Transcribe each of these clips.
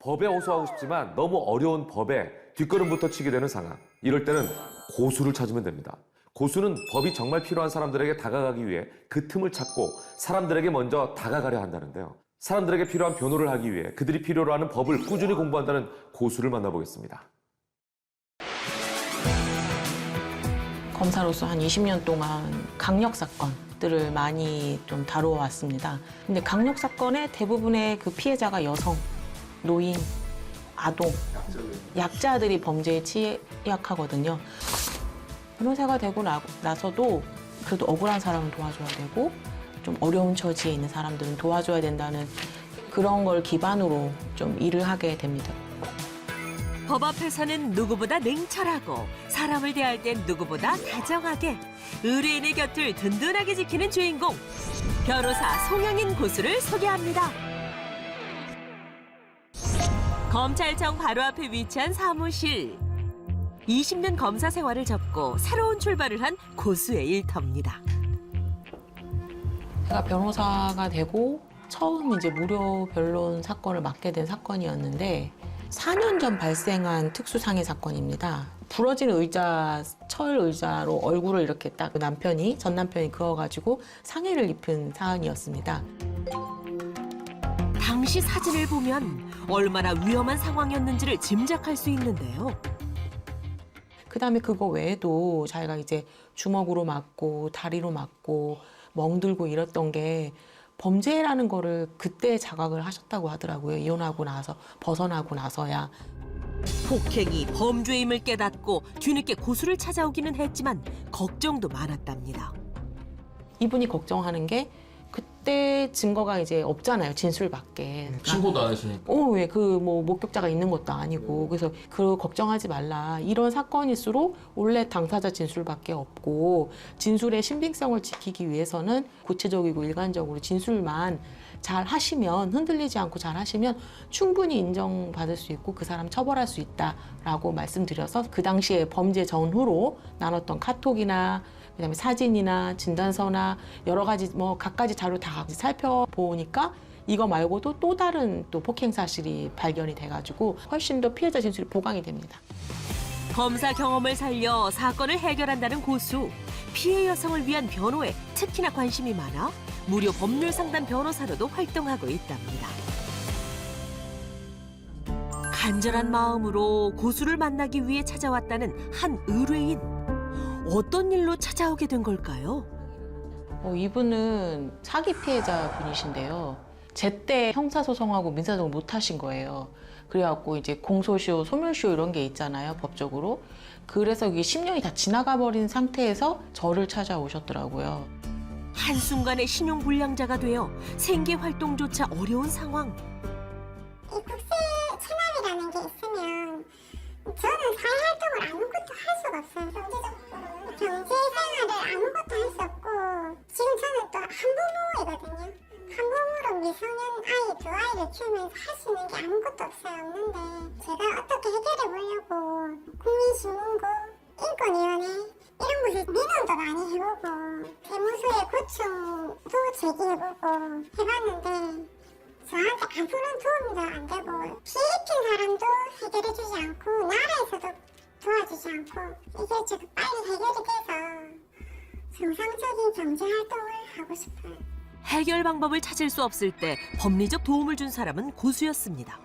법에 호소하고 싶지만 너무 어려운 법에 뒷걸음부터 치게 되는 상황. 이럴 때는 고수를 찾으면 됩니다. 고수는 법이 정말 필요한 사람들에게 다가가기 위해 그 틈을 찾고 사람들에게 먼저 다가가려 한다는데요. 사람들에게 필요한 변호를 하기 위해 그들이 필요로 하는 법을 꾸준히 공부한다는 고수를 만나보겠습니다. 검사로서 한 20년 동안 강력 사건들을 많이 좀 다루어 왔습니다. 근데 강력 사건의 대부분의 그 피해자가 여성, 노인, 아동, 약자들이 범죄에 취약하거든요. 변호사가 되고 나, 나서도 그래도 억울한 사람은 도와줘야 되고 좀 어려운 처지에 있는 사람들은 도와줘야 된다는 그런 걸 기반으로 좀 일을 하게 됩니다. 법 앞에서는 누구보다 냉철하고 사람을 대할 땐 누구보다 다정하게 의뢰인의 곁을 든든하게 지키는 주인공 변호사 송영인 고수를 소개합니다. 검찰청 바로 앞에 위치한 사무실. 20년 검사 생활을 접고 새로운 출발을 한 고수의 일터입니다. 제가 변호사가 되고 처음 이제 무료 변론 사건을 맡게 된 사건이었는데 4년 전 발생한 특수상해 사건입니다. 부러진 의자, 철 의자로 얼굴을 이렇게 딱 남편이, 전 남편이 그어가지고 상해를 입은 사안이었습니다. 당시 사진을 보면 얼마나 위험한 상황이었는지를 짐작할 수 있는데요. 그 다음에 그거 외에도 자기가 이제 주먹으로 맞고 다리로 맞고 멍들고 이랬던 게 범죄라는 거를 그때 자각을 하셨다고 하더라고요. 이혼하고 나서 벗어나고 나서야 폭행이 범죄임을 깨닫고 뒤늦게 고수를 찾아오기는 했지만 걱정도 많았답니다. 이분이 걱정하는 게 그때 증거가 이제 없잖아요. 진술밖에. 신고도 안 했으니까. 어, 왜그뭐 목격자가 있는 것도 아니고 그래서 그 걱정하지 말라. 이런 사건일수록 원래 당사자 진술밖에 없고 진술의 신빙성을 지키기 위해서는 구체적이고 일관적으로 진술만 잘 하시면 흔들리지 않고 잘 하시면 충분히 인정받을 수 있고 그 사람 처벌할 수 있다라고 말씀드려서 그 당시에 범죄 전후로 나눴던 카톡이나 그다음에 사진이나 진단서나 여러 가지 뭐 갖가지 자료 다 살펴보니까 이거 말고도 또 다른 또 폭행 사실이 발견이 돼가지고 훨씬 더 피해자 진술이 보강이 됩니다. 검사 경험을 살려 사건을 해결한다는 고수. 피해 여성을 위한 변호에 특히나 관심이 많아 무료 법률 상담 변호사로도 활동하고 있답니다. 간절한 마음으로 고수를 만나기 위해 찾아왔다는 한 의뢰인. 어떤 일로 찾아오게 된 걸까요? 어, 이분은 사기 피해자 분이신데요. 제때 형사소송하고 민사소송 못 하신 거예요. 그래갖고 이제 공소시효, 소멸시효 이런 게 있잖아요, 법적으로. 그래서 이게 10년이 다 지나가 버린 상태에서 저를 찾아오셨더라고요. 한순간에 신용불량자가 되어 생계 활동조차 어려운 상황. 저는 사회 활동을 아무것도 할 수가 없어요. 경제적으로 경제 생활을 아무것도 할 수 없고 지금 저는 또 한부모이거든요. 한부모로 미소년 아이 두 아이를 키우면서 할 수 있는 게 아무것도 없어요. 없는데 제가 어떻게 해결해 보려고 국민신문고 인권위원회 이런 곳에 민원도 많이 해보고 대무소의 고충도 제기해보고 해봤는데 저한테 아무런 도움도 안 되고 피해 입힌 사람도 해결해주지 않고 나라에서도 도와주지 않고 이게 좀 빨리 해결이 돼서 정상적인 경제 활동을 하고 싶어요. 해결 방법을 찾을 수 없을 때 법리적 도움을 준 사람은 고수였습니다.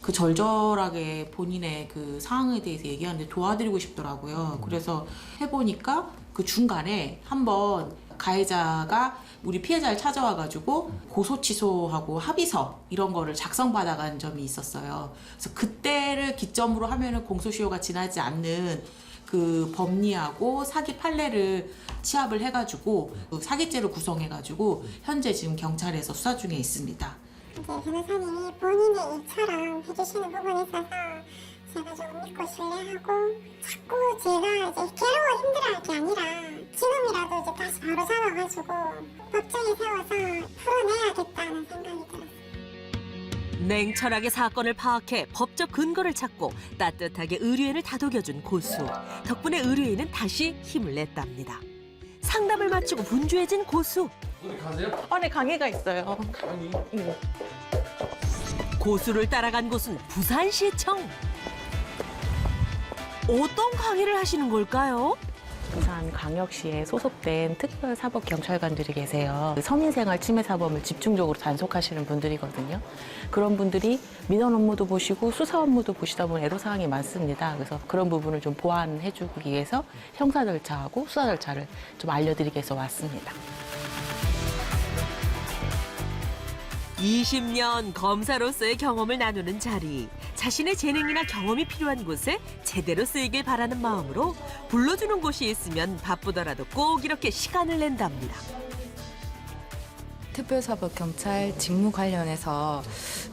그 절절하게 본인의 그 상황에 대해서 얘기하는데 도와드리고 싶더라고요. 그래서 해보니까 그 중간에 한번 가해자가 우리 피해자를 찾아와 가지고 고소 취소하고 합의서 이런 거를 작성 받아간 점이 있었어요. 그래서 그때를 기점으로 하면은 공소시효가 지나지 않는 그 법리하고 사기 판례를 취합을 해 가지고 그 사기죄를 구성해 가지고 현재 지금 경찰에서 수사 중에 있습니다. 이제 변호사님이 본인의 일처럼 해주시는 부분이 있어서 제가 좀 믿고 신뢰하고 자꾸 제가 이제 괴로워 힘들어할 게 아니라 지금이라도 이제 다시 바로 잡아가지고 법정에 세워서 풀어내야겠다는 생각이 들었어요. 냉철하게 사건을 파악해 법적 근거를 찾고 따뜻하게 의뢰인을 다독여준 고수. 덕분에 의뢰인은 다시 힘을 냈답니다. 상담을 마치고 분주해진 고수. 어디 가세요? 안에 강의가 있어요. 아니. 응. 고수를 따라간 곳은 부산시청. 어떤 강의를 하시는 걸까요? 부산 광역시에 소속된 특별사법 경찰관들이 계세요. 서민생활 침해 사범을 집중적으로 단속하시는 분들이거든요. 그런 분들이 민원 업무도 보시고 수사 업무도 보시다 보면 애로 사항이 많습니다. 그래서 그런 부분을 좀 보완해 주기 위해서 형사 절차하고 수사 절차를 좀 알려드리기 위해서 왔습니다. 20년 검사로서의 경험을 나누는 자리. 자신의 재능이나 경험이 필요한 곳에 제대로 쓰이길 바라는 마음으로 불러주는 곳이 있으면 바쁘더라도 꼭 이렇게 시간을 낸답니다. 특별사법 경찰 직무 관련해서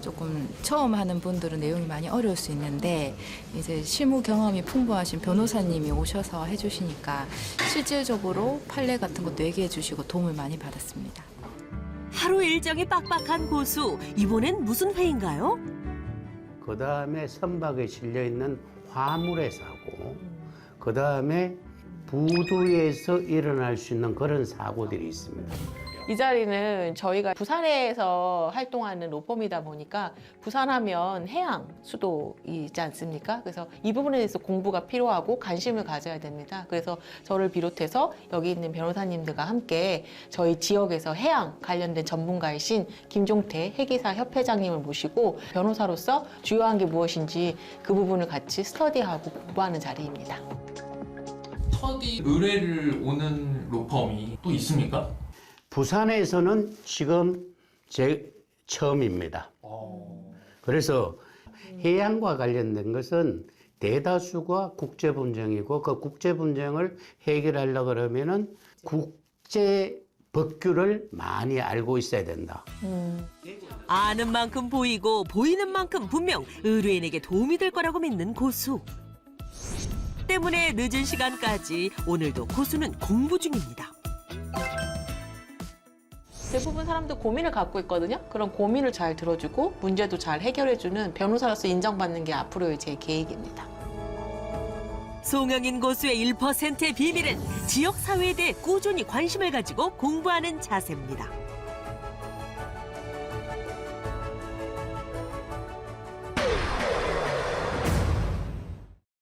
조금 처음 하는 분들은 내용이 많이 어려울 수 있는데 이제 실무 경험이 풍부하신 변호사님이 오셔서 해주시니까 실질적으로 판례 같은 것도 얘기해 주시고 도움을 많이 받았습니다. 하루 일정이 빡빡한 고수. 이번엔 무슨 회인가요? 그 다음에 선박에 실려 있는 화물의 사고, 그 다음에 부두에서 일어날 수 있는 그런 사고들이 있습니다. 이 자리는 저희가 부산에서 활동하는 로펌이다 보니까 부산하면 해양 수도이지 않습니까? 그래서 이 부분에 대해서 공부가 필요하고 관심을 가져야 됩니다. 그래서 저를 비롯해서 여기 있는 변호사님들과 함께 저희 지역에서 해양 관련된 전문가이신 김종태 해기사 협회장님을 모시고 변호사로서 주요한 게 무엇인지 그 부분을 같이 스터디하고 공부하는 자리입니다. 터디 의뢰를 오는 로펌이 또 있습니까? 부산에서는 지금 제 처음입니다. 그래서 해양과 관련된 것은 대다수가 국제 분쟁이고 그 국제 분쟁을 해결하려 그러면은 국제 법규를 많이 알고 있어야 된다. 아는 만큼 보이고 보이는 만큼 분명 의뢰인에게 도움이 될 거라고 믿는 고수. 때문에 늦은 시간까지 오늘도 고수는 공부 중입니다. 대부분 사람들 고민을 갖고 있거든요. 그런 고민을 잘 들어주고 문제도 잘 해결해주는 변호사로서 인정받는 게 앞으로의 제 계획입니다. 송영인 고수의 1%의 비밀은 지역 사회에 대해 꾸준히 관심을 가지고 공부하는 자세입니다.